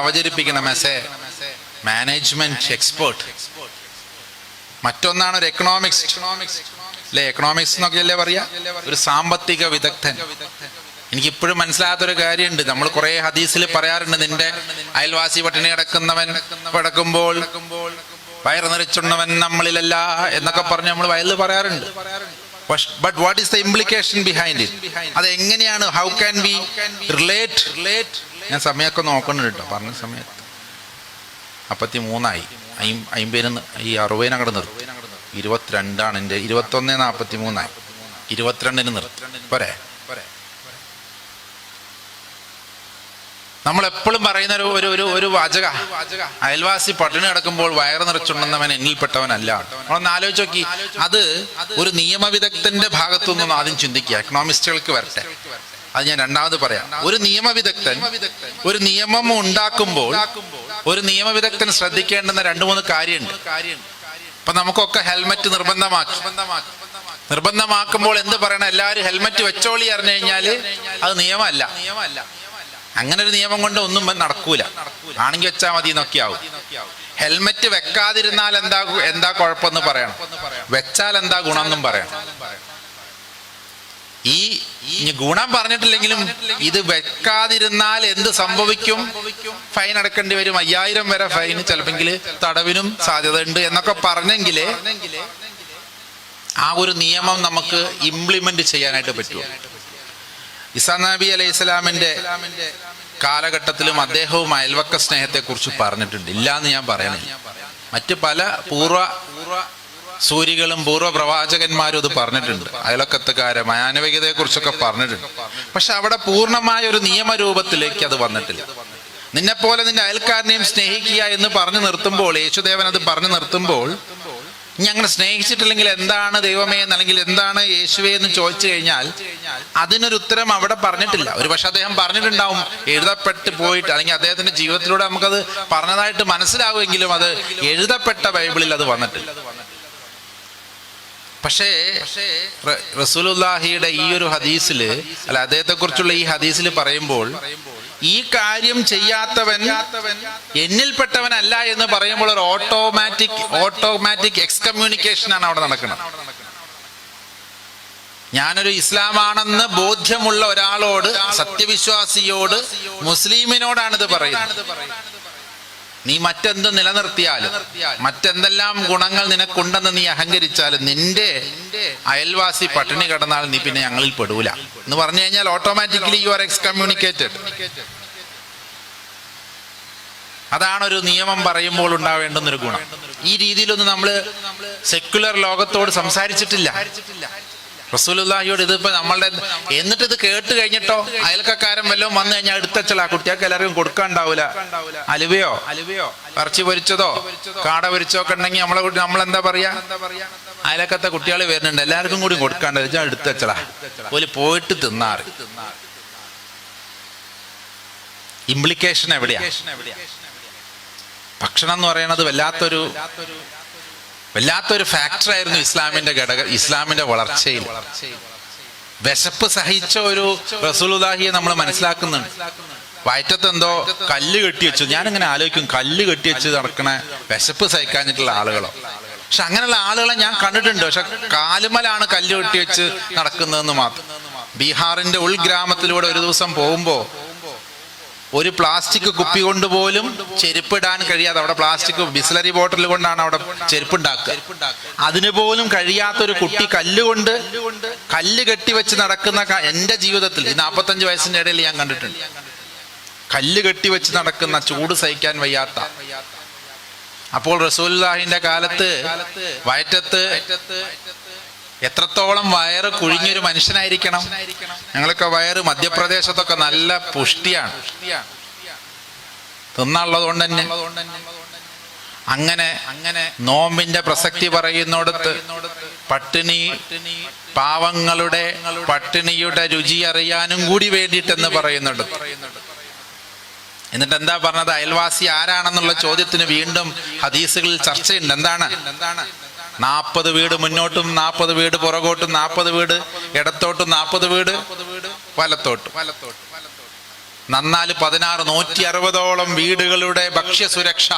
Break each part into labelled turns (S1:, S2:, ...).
S1: അവതരിപ്പിക്കണം as a management expert മറ്റൊന്നാണ് ഒരു economics അല്ലെ എക്കണോമിക്സ് എന്നൊക്കെ അല്ലേ പറയാ? ഒരു സാമ്പത്തിക വിദഗ്ധൻ. എനിക്ക് ഇപ്പോഴും മനസ്സിലാകാത്തൊരു കാര്യമുണ്ട്. നമ്മൾ കുറെ ഹദീസിൽ പറയാറുണ്ട് നിന്റെ അയൽവാസി പട്ടിണി കിടക്കുന്നവൻ കിടക്കുമ്പോൾ വയറ് നമ്മളിലല്ല എന്നൊക്കെ പറഞ്ഞ് നമ്മൾ വയലിൽ പറയാറുണ്ട്. But what is the implication behind it അത് എങ്ങനെയാണ് how can be relate relate ഞാൻ സമയമൊക്കെ നോക്കുന്നുണ്ട് കേട്ടോ പറഞ്ഞ സമയത്ത്. അപ്പത്തി മൂന്നായി അയും- അയിമ്പതിന് ഈ അറുപതിന് അങ്ങോട്ട് നിർത്തി. ഇരുപത്തിരണ്ടാണ് എന്റെ ഇരുപത്തൊന്ന് നാൽപ്പത്തി മൂന്നായി ഇരുപത്തിരണ്ടിന് നിർത്തി. പോരെ? നമ്മൾ എപ്പോഴും പറയുന്ന ഒരു ഒരു ഒരു ഒരു വാചക. അയൽവാസി പട്ടിണി കിടക്കുമ്പോൾ വയറ് നിറച്ചുണ്ടെന്നവൻ എന്നിൽപ്പെട്ടവനല്ല. നമ്മളൊന്ന് ആലോചിച്ച് നോക്കി. അത് ഒരു നിയമവിദഗ്ധന്റെ ഭാഗത്തു നിന്നും ആദ്യം ചിന്തിക്കുക. എക്കണോമിസ്റ്റുകൾക്ക് വരട്ടെ. അത് ഞാൻ രണ്ടാമത് പറയാം. ഒരു നിയമവിദഗ്ധൻ ഒരു നിയമം ഉണ്ടാക്കുമ്പോൾ ഒരു നിയമവിദഗ്ധൻ ശ്രദ്ധിക്കേണ്ടുന്ന രണ്ടു മൂന്ന് കാര്യമുണ്ട്. ഇപ്പൊ നമുക്കൊക്കെ ഹെൽമറ്റ് നിർബന്ധമാക്കി. നിർബന്ധമാക്കുമ്പോൾ എന്ത് പറയണം? എല്ലാവരും ഹെൽമറ്റ് വെച്ചോളി അറിഞ്ഞു കഴിഞ്ഞാൽ അത് നിയമമല്ല. അങ്ങനെ ഒരു നിയമം കൊണ്ട് ഒന്നും നടക്കൂല. ആണെങ്കിൽ വെച്ചാൽ മതി നോക്കിയാവും ഹെൽമറ്റ് വെക്കാതിരുന്നാൽ എന്താ എന്താ കുഴപ്പമെന്ന് പറയണം. വെച്ചാൽ എന്താ ഗുണമെന്നും പറയണം. ഈ ഗുണം പറഞ്ഞിട്ടില്ലെങ്കിലും ഇത് വെക്കാതിരുന്നാൽ എന്ത് സംഭവിക്കും? ഫൈൻ അടക്കേണ്ടി വരും. അയ്യായിരം വരെ ഫൈൻ ചിലപ്പോൾ തടവിനും സാധ്യത ഉണ്ട് എന്നൊക്കെ പറഞ്ഞെങ്കിലേ ആ ഒരു നിയമം നമുക്ക് ഇംപ്ലിമെന്റ് ചെയ്യാനായിട്ട് പറ്റുമോ? ഇസാ നബി അലൈഹി ഇസ്ലാമിന്റെ കാലഘട്ടത്തിലും അദ്ദേഹവും അയൽവക്ക സ്നേഹത്തെ കുറിച്ച് പറഞ്ഞിട്ടുണ്ട്. ഇല്ല എന്ന് ഞാൻ പറയണില്ല. മറ്റ് പല പൂർവ സൂര്യകളും പൂർവ പ്രവാചകന്മാരും ഇത് പറഞ്ഞിട്ടുണ്ട്. അയലക്കത്തുകാരെ മാനവികതയെ കുറിച്ചൊക്കെ പറഞ്ഞിട്ടുണ്ട്. പക്ഷെ അവിടെ പൂർണമായ ഒരു നിയമരൂപത്തിലേക്ക് അത് വന്നിട്ടില്ല. നിന്നെപ്പോലെ നിന്റെ അയൽക്കാരനെയും സ്നേഹിക്കുക എന്ന് പറഞ്ഞു നിർത്തുമ്പോൾ യേശുദേവൻ അത് പറഞ്ഞു നിർത്തുമ്പോൾ ഇനി അങ്ങനെ സ്നേഹിച്ചിട്ടില്ലെങ്കിൽ എന്താണ് ദൈവമേ എന്ന് അല്ലെങ്കിൽ എന്താണ് യേശുവേ എന്ന് ചോദിച്ചു കഴിഞ്ഞാൽ അതിനൊരു ഉത്തരം അവിടെ പറഞ്ഞിട്ടില്ല. ഒരു പക്ഷെ അദ്ദേഹം പറഞ്ഞിട്ടുണ്ടാവും എഴുതപ്പെട്ട് പോയിട്ട് അല്ലെങ്കിൽ അദ്ദേഹത്തിന്റെ ജീവിതത്തിലൂടെ നമുക്കത് പറഞ്ഞതായിട്ട് മനസ്സിലാവുമെങ്കിലും അത് എഴുതപ്പെട്ട ബൈബിളിൽ അത് വന്നിട്ടില്ല. പക്ഷേ റസൂലുല്ലാഹിയുടെ ഈ ഒരു ഹദീസിൽ അല്ല അദ്ദേഹത്തെ കുറിച്ചുള്ള ഈ ഹദീസിൽ പറയുമ്പോൾ ഈ കാര്യം ചെയ്യാത്തവൻ എന്നിൽപ്പെട്ടവനല്ല എന്ന് പറയുമ്പോൾ ഒരു ഓട്ടോമാറ്റിക് ഓട്ടോമാറ്റിക് എക്സ്കമ്മ്യൂണിക്കേഷൻ ആണ് അവിടെ നടക്കുന്നത്. ഞാനൊരു ഇസ്ലാമാണെന്ന് ബോധ്യമുള്ള ഒരാളോട് സത്യവിശ്വാസിയോട് മുസ്ലിമിനോടാണ് ഇത് പറയുന്നത്. നീ മറ്റെന്ത് നിലനിർത്തിയാലും മറ്റെന്തെല്ലാം ഗുണങ്ങൾ നിനക്കുണ്ടെന്ന് നീ അഹങ്കരിച്ചാലും നിന്റെ അയൽവാസി പട്ടിണി കിടന്നാൽ നീ പിന്നെ ഞങ്ങളിൽ പെടൂല. എന്ന് പറഞ്ഞു കഴിഞ്ഞാൽ automatically you are excommunicated അതാണ് ഒരു നിയമം പറയുമ്പോൾ ഉണ്ടാവേണ്ടുന്നൊരു ഗുണം. ഈ രീതിയിലൊന്നും നമ്മൾ സെക്യുലർ ലോകത്തോട് സംസാരിച്ചിട്ടില്ല. റസൂലുള്ളാഹിയോട് ഇതിപ്പോ നമ്മളുടെ എന്നിട്ട് ഇത് കേട്ട് കഴിഞ്ഞിട്ടോ? അയൽക്കാരൻ വല്ലതും വന്നു കഴിഞ്ഞാൽ എടുത്തച്ചല കുട്ടികൾക്ക് എല്ലാവർക്കും കൊടുക്കാണ്ടാവൂല. അലുവയോ? അലുവയോ ഇറച്ചി പൊരിച്ചതോ? കാട പൊരിച്ചോ ഒക്കെ ഉണ്ടെങ്കിൽ നമ്മളെ നമ്മൾ എന്താ പറയാ? അയലക്കത്തെ കുട്ടികൾ വരുന്നുണ്ട്. എല്ലാവർക്കും കൂടി കൊടുക്കാണ്ട് വെച്ചാൽ എടുത്തച്ചല. ഒരു പോയിട്ട് തിന്നാറ്. ഇംപ്ലിക്കേഷൻ എവിടെയാ? ഭക്ഷണം എന്ന് പറയുന്നത് വല്ലാത്തൊരു വല്ലാത്തൊരു ഫാക്ടറായിരുന്നു ഇസ്ലാമിന്റെ ഘടക ഇസ്ലാമിന്റെ വളർച്ചയിൽ. വിശപ്പ് സഹിച്ച ഒരു റസൂലുദാഹിയെ നമ്മൾ മനസ്സിലാക്കുന്നുണ്ട്. വയറ്റത്ത് എന്തോ കല്ല് കെട്ടി വെച്ചു. ഞാനിങ്ങനെ ആലോചിക്കും കല്ല് കെട്ടി വെച്ച് നടക്കണ വിശപ്പ് സഹിക്കാഞ്ഞിട്ടുള്ള ആളുകളോ? പക്ഷെ അങ്ങനെയുള്ള ആളുകളെ ഞാൻ കണ്ടിട്ടുണ്ട്. പക്ഷെ കാലുമലാണ് കല്ല് കെട്ടി വെച്ച് നടക്കുന്നതെന്ന് മാത്രം. ബീഹാറിന്റെ ഉൾഗ്രാമത്തിലൂടെ ഒരു ദിവസം പോകുമ്പോ ഒരു പ്ലാസ്റ്റിക് കുപ്പി കൊണ്ട് പോലും ചെരുപ്പിടാൻ കഴിയാതെ അവിടെ പ്ലാസ്റ്റിക് ബിസ്ലറി ബോട്ടിൽ കൊണ്ടാണ് അവിടെ ചെരുപ്പുണ്ടാക്കുക. അതിന് പോലും കഴിയാത്ത ഒരു കുട്ടി കല്ലുകൊണ്ട് കല്ല് കെട്ടിവെച്ച് നടക്കുന്ന എന്റെ ജീവിതത്തിൽ ഈ നാൽപ്പത്തഞ്ച് വയസ്സിന്റെ ഇടയിൽ ഞാൻ കണ്ടിട്ടുണ്ട്. കല്ല് കെട്ടിവെച്ച് നടക്കുന്ന ചൂട് സഹിക്കാൻ വയ്യാത്ത. അപ്പോൾ റസൂൽ കാലത്ത് വയറ്റത്ത് എത്രത്തോളം വയറ് കുഴിഞ്ഞൊരു മനുഷ്യനായിരിക്കണം? ഞങ്ങളൊക്കെ വയറ് മധ്യപ്രദേശത്തൊക്കെ നല്ല പുഷ്ടിയാണ്. തിന്നുള്ളത് കൊണ്ട് തന്നെ അങ്ങനെ അങ്ങനെ നോമ്പിന്റെ പ്രസക്തി പറയുന്നിടത്ത് പട്ടിണി പാവങ്ങളുടെ പട്ടിണിയുടെ രുചി അറിയാനും കൂടി വേണ്ടിയിട്ടെന്ന് പറയുന്നുണ്ട്. എന്നിട്ട് എന്താ പറഞ്ഞത്? അയൽവാസി ആരാണെന്നുള്ള ചോദ്യത്തിന് വീണ്ടും ഹദീസുകളിൽ ചർച്ചയുണ്ട്. എന്താണ്? എന്താണ്? നാൽപ്പത് വീട് മുന്നോട്ടും നാൽപ്പത് വീട് പുറകോട്ടും നാൽപ്പത് വീട് ഇടത്തോട്ടും നാൽപ്പത് വീട് വലത്തോട്ട്. നന്നാൽ പതിനാറ് നൂറ്റി അറുപതോളം വീടുകളുടെ ഭക്ഷ്യസുരക്ഷ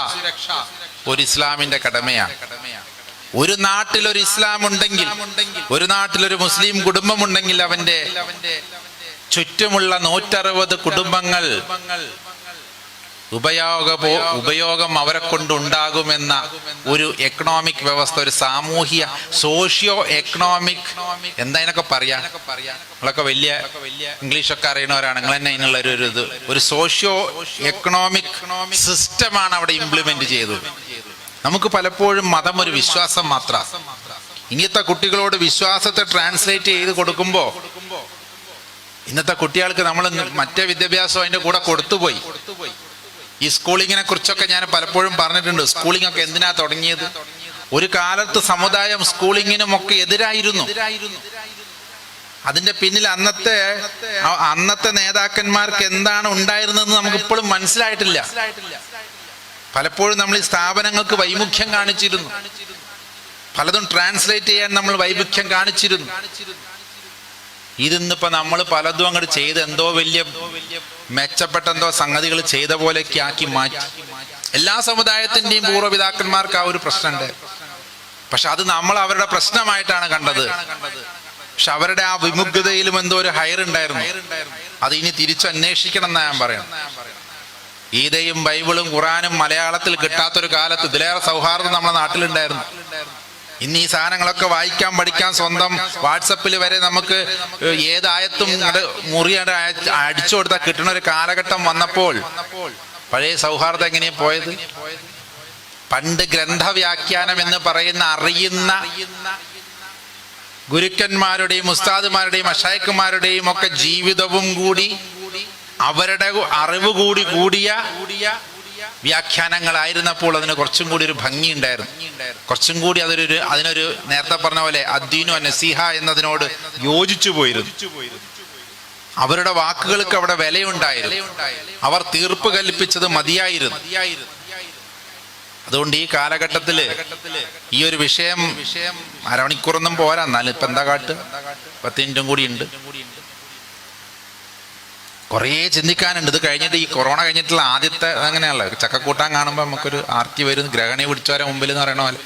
S1: ഒരു ഇസ്ലാമിന്റെ കടമയാണ്. ഒരു നാട്ടിൽ ഒരു ഇസ്ലാം ഉണ്ടെങ്കിൽ ഒരു നാട്ടിൽ ഒരു മുസ്ലിം കുടുംബമുണ്ടെങ്കിൽ അവന്റെ ചുറ്റുമുള്ള നൂറ്ററുപത് കുടുംബങ്ങൾ ഉപയോഗ ഉപയോഗം അവരെ കൊണ്ടുണ്ടാകുമെന്ന ഒരു എക്കണോമിക് വ്യവസ്ഥ ഒരു സാമൂഹ്യ സോഷ്യോ എക്കണോമിക് എന്താ ഇതിനൊക്കെ പറയാ? നിങ്ങളൊക്കെ വലിയ ഇംഗ്ലീഷൊക്കെ അറിയണവരാണ്. നിങ്ങൾ തന്നെ അതിനുള്ള ഒരു ഇത്. ഒരു സോഷ്യോ എക്കണോമിക് സിസ്റ്റമാണ് അവിടെ ഇംപ്ലിമെന്റ് ചെയ്തത്. നമുക്ക് പലപ്പോഴും മതം ഒരു വിശ്വാസം മാത്ര. ഇനിയത്തെ കുട്ടികളോട് വിശ്വാസത്തെ ട്രാൻസ്ലേറ്റ് ചെയ്ത് കൊടുക്കുമ്പോ ഇന്നത്തെ കുട്ടികൾക്ക് നമ്മൾ മറ്റേ വിദ്യാഭ്യാസം അതിന്റെ കൂടെ കൊടുത്തുപോയി. ഈ സ്കൂളിങ്ങിനെ കുറിച്ചൊക്കെ ഞാൻ പലപ്പോഴും പറഞ്ഞിട്ടുണ്ട്. സ്കൂളിംഗ് ഒക്കെ എന്തിനാ തുടങ്ങിയത്? ഒരു കാലത്ത് സമുദായം സ്കൂളിങ്ങിനും ഒക്കെ എതിരായിരുന്നു. അതിന്റെ പിന്നിൽ അന്നത്തെ അന്നത്തെ നേതാക്കന്മാർക്ക് എന്താണ് ഉണ്ടായിരുന്നതെന്ന് നമുക്ക് ഇപ്പോഴും മനസ്സിലായിട്ടില്ല. പലപ്പോഴും നമ്മൾ ഈ സ്ഥാപനങ്ങൾക്ക് വൈമുഖ്യം കാണിച്ചിരുന്നു. പലതും ട്രാൻസ്ലേറ്റ് ചെയ്യാൻ നമ്മൾ വൈമുഖ്യം കാണിച്ചിരുന്നു. ഇതിന്നിപ്പോ നമ്മൾ പലതും അങ്ങോട്ട് ചെയ്ത് എന്തോ വലിയ മെച്ചപ്പെട്ട എന്തോ സംഗതികൾ ചെയ്ത പോലെയൊക്കെ ആക്കി മാറ്റി. എല്ലാ സമുദായത്തിന്റെയും പൂർവപിതാക്കന്മാർക്ക് ആ ഒരു പ്രശ്നമുണ്ട് പക്ഷെ അത് നമ്മൾ അവരുടെ പ്രശ്നമായിട്ടാണ് കണ്ടത്. പക്ഷെ അവരുടെ ആ വിമുഗ്ധതയിലും എന്തോ ഒരു ഹയർ ഉണ്ടായിരുന്നു. അത് ഇനി തിരിച്ചു അന്വേഷിക്കണം എന്നാ ഞാൻ പറയണം ഗീതയും ബൈബിളും ഖുറാനും മലയാളത്തിൽ കിട്ടാത്തൊരു കാലത്ത് ഇതിലേറെ സൗഹാർദ്ദം നമ്മുടെ നാട്ടിലുണ്ടായിരുന്നു. ഇന്ന് ഈ സാധനങ്ങളൊക്കെ വായിക്കാൻ പഠിക്കാൻ സ്വന്തം വാട്സപ്പിൽ വരെ നമുക്ക് ഏതായത്തും അത് മുറിയുടെ അടിച്ചു കൊടുത്താൽ കിട്ടുന്ന ഒരു കാലഘട്ടം വന്നപ്പോൾ പഴയ സൗഹാർദ്ദം എങ്ങനെയാ പോയത്? പണ്ട് ഗ്രന്ഥവ്യാഖ്യാനം എന്ന് പറയുന്ന അറിയുന്ന ഗുരുക്കന്മാരുടെയും ഉസ്താദുമാരുടെയും അഷായക്കുമാരുടെയും ഒക്കെ ജീവിതവും കൂടി അവരുടെ അറിവ് കൂടി കൂടിയ വ്യാഖ്യാനങ്ങളായിരുന്നപ്പോൾ അതിന് കുറച്ചും കൂടി ഒരു ഭംഗി ഉണ്ടായിരുന്നു. കുറച്ചും കൂടി അതൊരു അതിനൊരു നേരത്തെ പറഞ്ഞ പോലെ അദ്ദീനു നസീഹ എന്നതിനോട് യോജിച്ചു പോയിരുന്നു. അവരുടെ വാക്കുകൾക്ക് അവിടെ വിലയുണ്ടായിരുന്നു. അവർ തീർപ്പ് കൽപ്പിച്ചത് മതിയായിരുന്നു. അതുകൊണ്ട് ഈ കാലഘട്ടത്തിൽ ഈ ഒരു വിഷയം വിഷയം അരമണിക്കൂറൊന്നും പോരാ. എന്നാലും ഇപ്പൊ എന്താ കാട്ട്? പത്ത് മിനിറ്റും കൂടി ഉണ്ട്. കുറേ ചിന്തിക്കാനുണ്ട്. ഇത് കഴിഞ്ഞിട്ട് ഈ കൊറോണ കഴിഞ്ഞിട്ടുള്ള ആദ്യത്തെ അങ്ങനെയല്ല ചക്കക്കൂട്ടാൻ കാണുമ്പോൾ നമുക്കൊരു ആർത്തി വരും. ഗ്രഹണി പിടിച്ചവരെ മുമ്പിൽ എന്ന് പറയണ പോലെ.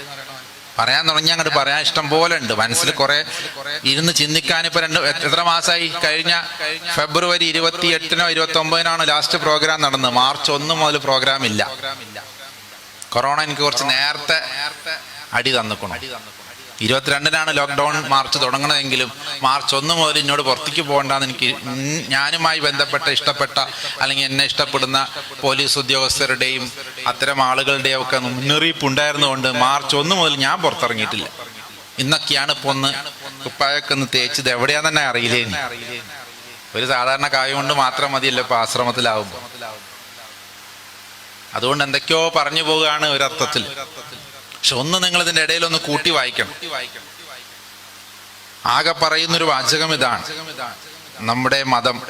S1: പറയാൻ തുടങ്ങി അങ്ങോട്ട് പറയാൻ ഇഷ്ടം പോലെ ഉണ്ട്. മനസ്സിൽ കുറെ ഇരുന്ന് ചിന്തിക്കാൻ ഇപ്പൊ രണ്ട് എത്ര മാസമായി കഴിഞ്ഞ ഫെബ്രുവരി ഇരുപത്തി എട്ടിനോ ഇരുപത്തി ഒമ്പതിനാണോ ലാസ്റ്റ് പ്രോഗ്രാം നടന്നത്. മാർച്ച് ഒന്നും മുതൽ പ്രോഗ്രാം ഇല്ല കൊറോണ എനിക്ക് കുറച്ച് നേരത്തെ അടി തന്നിക്കണം. ഇരുപത്തിരണ്ടിനാണ് ലോക്ക്ഡൗൺ മാർച്ച് തുടങ്ങണതെങ്കിലും മാർച്ച് ഒന്ന് മുതൽ എന്നോട് പുറത്തേക്ക് പോകണ്ടെന്ന് എനിക്ക് ഞാനുമായി ബന്ധപ്പെട്ട ഇഷ്ടപ്പെട്ട അല്ലെങ്കിൽ എന്നെ ഇഷ്ടപ്പെടുന്ന പോലീസ് ഉദ്യോഗസ്ഥരുടെയും അത്തരം ആളുകളുടെയും ഒക്കെ മുന്നറിയിപ്പ് ഉണ്ടായിരുന്നുകൊണ്ട് മാർച്ച് ഒന്ന് മുതൽ ഞാൻ പുറത്തിറങ്ങിയിട്ടില്ല. ഇന്നൊക്കെയാണ് ഇപ്പൊ ഒന്ന് കുപ്പായൊക്കെ ഒന്ന് തേച്ചത്. എവിടെയാന്ന് തന്നെ അറിയില്ലേ. ഒരു സാധാരണ കായം കൊണ്ട് മാത്രം മതിയല്ലോ ഇപ്പൊ ആശ്രമത്തിലാവുമ്പോൾ അതുകൊണ്ട് എന്തൊക്കെയോ പറഞ്ഞു പോവുകയാണ് ഒരർത്ഥത്തിൽ. പക്ഷെ ഒന്ന് നിങ്ങൾ ഇതിന്റെ ഇടയിൽ ഒന്ന് കൂട്ടി വായിക്കണം. ആകെ പറയുന്നൊരു വാചകം ഇതാണ്. നമ്മുടെ മതം.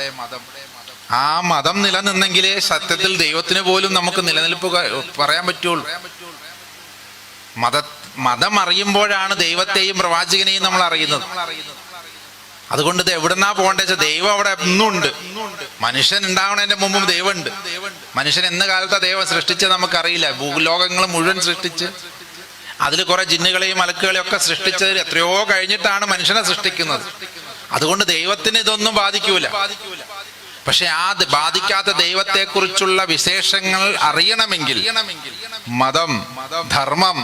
S1: ആ മതം നിലനിന്നെങ്കിലേ സത്യത്തിൽ ദൈവത്തിന് പോലും നമുക്ക് നിലനിൽപ്പ് പറയാൻ പറ്റുള്ളൂ. മത മതം അറിയുമ്പോഴാണ് ദൈവത്തെയും പ്രവാചകനെയും നമ്മൾ അറിയുന്നത്. അതുകൊണ്ട് ഇത് എവിടെന്നാ പോകേണ്ട വെച്ചാൽ ദൈവം അവിടെ ഉണ്ട് മനുഷ്യൻ ഉണ്ടാവണതിന്റെ മുമ്പും ദൈവമുണ്ട്. മനുഷ്യൻ എന്ന കാലത്താ ദൈവം സൃഷ്ടിച്ച നമുക്കറിയില്ല. ഭൂലോകങ്ങൾ മുഴുവൻ സൃഷ്ടിച്ച് അതിൽ കുറെ ജിന്നുകളെയും മലക്കുകളെയും ഒക്കെ സൃഷ്ടിച്ചതിൽ എത്രയോ കഴിഞ്ഞിട്ടാണ് മനുഷ്യനെ സൃഷ്ടിക്കുന്നത്. അതുകൊണ്ട് ദൈവത്തിന് ഇതൊന്നും ബാധിക്കൂല. പക്ഷെ ആ ബാധിക്കാത്ത ദൈവത്തെ കുറിച്ചുള്ള വിശേഷങ്ങൾ അറിയണമെങ്കിൽ മതം ധർമ്മം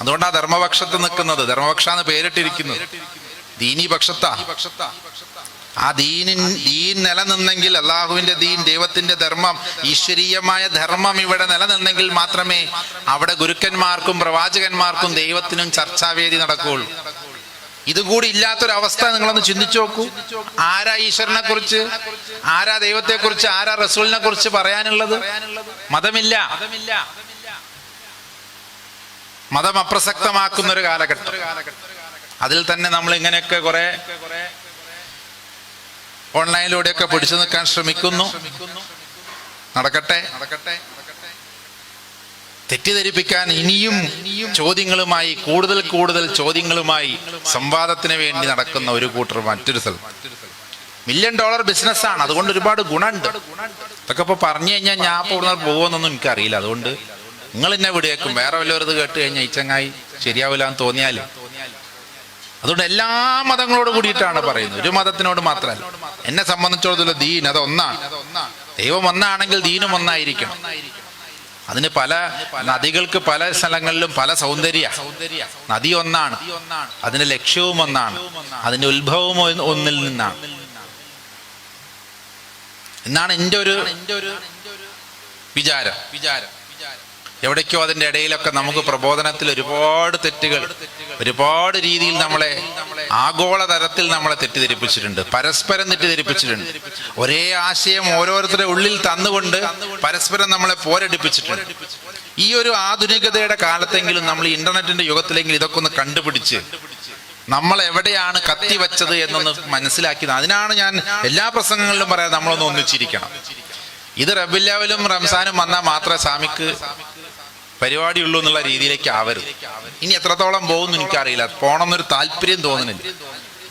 S1: അതുകൊണ്ടാ ധർമ്മപക്ഷത്ത് നിൽക്കുന്നത്. ധർമ്മപക്ഷ പേരിട്ടിരിക്കുന്നത് ദീനി പക്ഷത്താ ആ ദീനിൻ ദീൻ നിലനിന്നെങ്കിൽ അള്ളാഹുവിന്റെ ദീൻ ദൈവത്തിന്റെ ധർമ്മം ഈശ്വരീയമായ ധർമ്മം ഇവിടെ നിലനിന്നെങ്കിൽ മാത്രമേ അവിടെ ഗുരുക്കന്മാർക്കും പ്രവാചകന്മാർക്കും ദൈവത്തിനും ചർച്ചാവേദി നടക്കുകയുള്ളൂ. ഇതുകൂടി ഇല്ലാത്തൊരവസ്ഥ നിങ്ങളൊന്ന് ചിന്തിച്ചു നോക്കൂ. ആരാ ഈശ്വരനെ കുറിച്ച് ആരാ ദൈവത്തെ കുറിച്ച് ആരാ റസൂലിനെ കുറിച്ച് പറയാനുള്ളത്? മതമില്ല. മതം അപ്രസക്തമാക്കുന്ന ഒരു കാലഘട്ടം. അതിൽ തന്നെ നമ്മൾ ഇങ്ങനെയൊക്കെ കുറെ ഓൺലൈനിലൂടെയൊക്കെ പിടിച്ചു നിൽക്കാൻ ശ്രമിക്കുന്നു. നടക്കട്ടെ. നടക്കട്ടെ തെറ്റിദ്ധരിപ്പിക്കാൻ ഇനിയും ചോദ്യങ്ങളുമായി കൂടുതൽ കൂടുതൽ ചോദ്യങ്ങളുമായി സംവാദത്തിന് വേണ്ടി നടക്കുന്ന ഒരു കൂട്ടർ മറ്റൊരു സ്ഥലം മില്യൺ ഡോളർ ബിസിനസ്സാണ് അതുകൊണ്ട് ഒരുപാട് ഗുണമുണ്ട്. ഇതൊക്കെ ഇപ്പൊ പറഞ്ഞു കഴിഞ്ഞാൽ ഞാൻ ഇപ്പോൾ ഇവിടെ പോകുമെന്നൊന്നും എനിക്കറിയില്ല. അതുകൊണ്ട് നിങ്ങൾ എന്നെ വിടേക്കും വേറെ വല്ലവരത് കേട്ട് കഴിഞ്ഞാൽ ഈ ചങ്ങായി ശരിയാവില്ല എന്ന് തോന്നിയാൽ അതുകൊണ്ട് എല്ലാ മതങ്ങളോട് കൂടിയിട്ടാണ് പറയുന്നത്. ഒരു മതത്തിനോട് മാത്രമല്ല. എന്നെ സംബന്ധിച്ചിടത്തോളം ദീൻ അത് ഒന്നാണ്. ദൈവം ഒന്നാണെങ്കിൽ ദീനും ഒന്നായിരിക്കണം. അതിന് പല നദികൾക്ക് പല സ്ഥലങ്ങളിലും പല സൗന്ദര്യ. നദി ഒന്നാണ്. അതിന്റെ ലക്ഷ്യവും ഒന്നാണ്. അതിന്റെ ഉത്ഭവവും ഒന്നിൽ നിന്നാണ്. എന്നാണ് എന്റെ ഒരു വിചാരം വിചാരം വിചാരം. എവിടേക്കോ അതിന്റെ ഇടയിലൊക്കെ നമുക്ക് പ്രബോധനത്തിൽ ഒരുപാട് തെറ്റുകൾ ഒരുപാട് രീതിയിൽ നമ്മളെ ആഗോള തരത്തിൽ നമ്മളെ തെറ്റിദ്ധരിപ്പിച്ചിട്ടുണ്ട്. പരസ്പരം തെറ്റിദ്ധരിപ്പിച്ചിട്ടുണ്ട്. ഒരേ ആശയം ഓരോരുത്തരുടെ ഉള്ളിൽ തന്നുകൊണ്ട് പരസ്പരം നമ്മളെ പോരടിപ്പിച്ചിട്ടുണ്ട്. ഈ ഒരു ആധുനികതയുടെ കാലത്തെങ്കിലും നമ്മൾ ഇന്റർനെറ്റിന്റെ യുഗത്തിലെങ്കിലും ഇതൊക്കെ ഒന്ന് കണ്ടുപിടിച്ച് നമ്മൾ എവിടെയാണ് കത്തി വെച്ചത് എന്നൊന്ന് മനസ്സിലാക്കി അതിനാണ് ഞാൻ എല്ലാ പ്രസംഗങ്ങളിലും പറയാൻ നമ്മളൊന്ന് ഒന്നിച്ചിരിക്കണം. ഇത് റബില്ലാവിലും റംസാനും വന്നാൽ മാത്രമേ സ്വാമിക്ക് പരിപാടിയുള്ളൂ എന്നുള്ള രീതിയിലേക്ക് ആവരുത്. ഇനി എത്രത്തോളം പോകുന്നു എനിക്കറിയില്ല. പോണമെന്നൊരു താല്പര്യം തോന്നുന്നില്ല.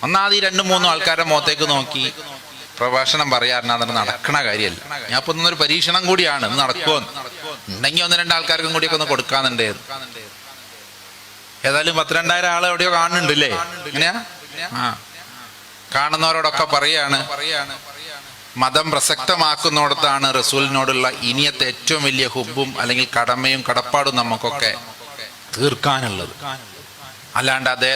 S1: ഒന്നാമത് ഈ രണ്ടും മൂന്നും ആൾക്കാരുടെ മുഖത്തേക്ക് നോക്കി പ്രഭാഷണം പറയാറുണ്ട് അതൊന്നും നടക്കണ കാര്യമല്ല. ഞാൻ ഇപ്പൊ ഇന്നൊരു പരീക്ഷണം കൂടിയാണ്. ഇന്ന് നടക്കുമോ ഉണ്ടെങ്കിൽ ഒന്ന് രണ്ട് ആൾക്കാർക്കും കൂടിയൊക്കെ ഒന്ന് കൊടുക്കാന്നുണ്ട്. ഏതായാലും പത്തിരണ്ടായിരം ആളെ എവിടെയോ കാണുന്നുണ്ട് അല്ലേ ആ. കാണുന്നവരോടൊക്കെ പറയാണ്. മതം പ്രസക്തമാക്കുന്നിടത്താണ് റസൂലിനോടുള്ള ഇനിയത്തെ ഏറ്റവും വലിയ ഹുബും അല്ലെങ്കിൽ കടമയും കടപ്പാടും നമുക്കൊക്കെ തീർക്കാനുള്ളത്. അല്ലാണ്ട് അദ്ദേഹം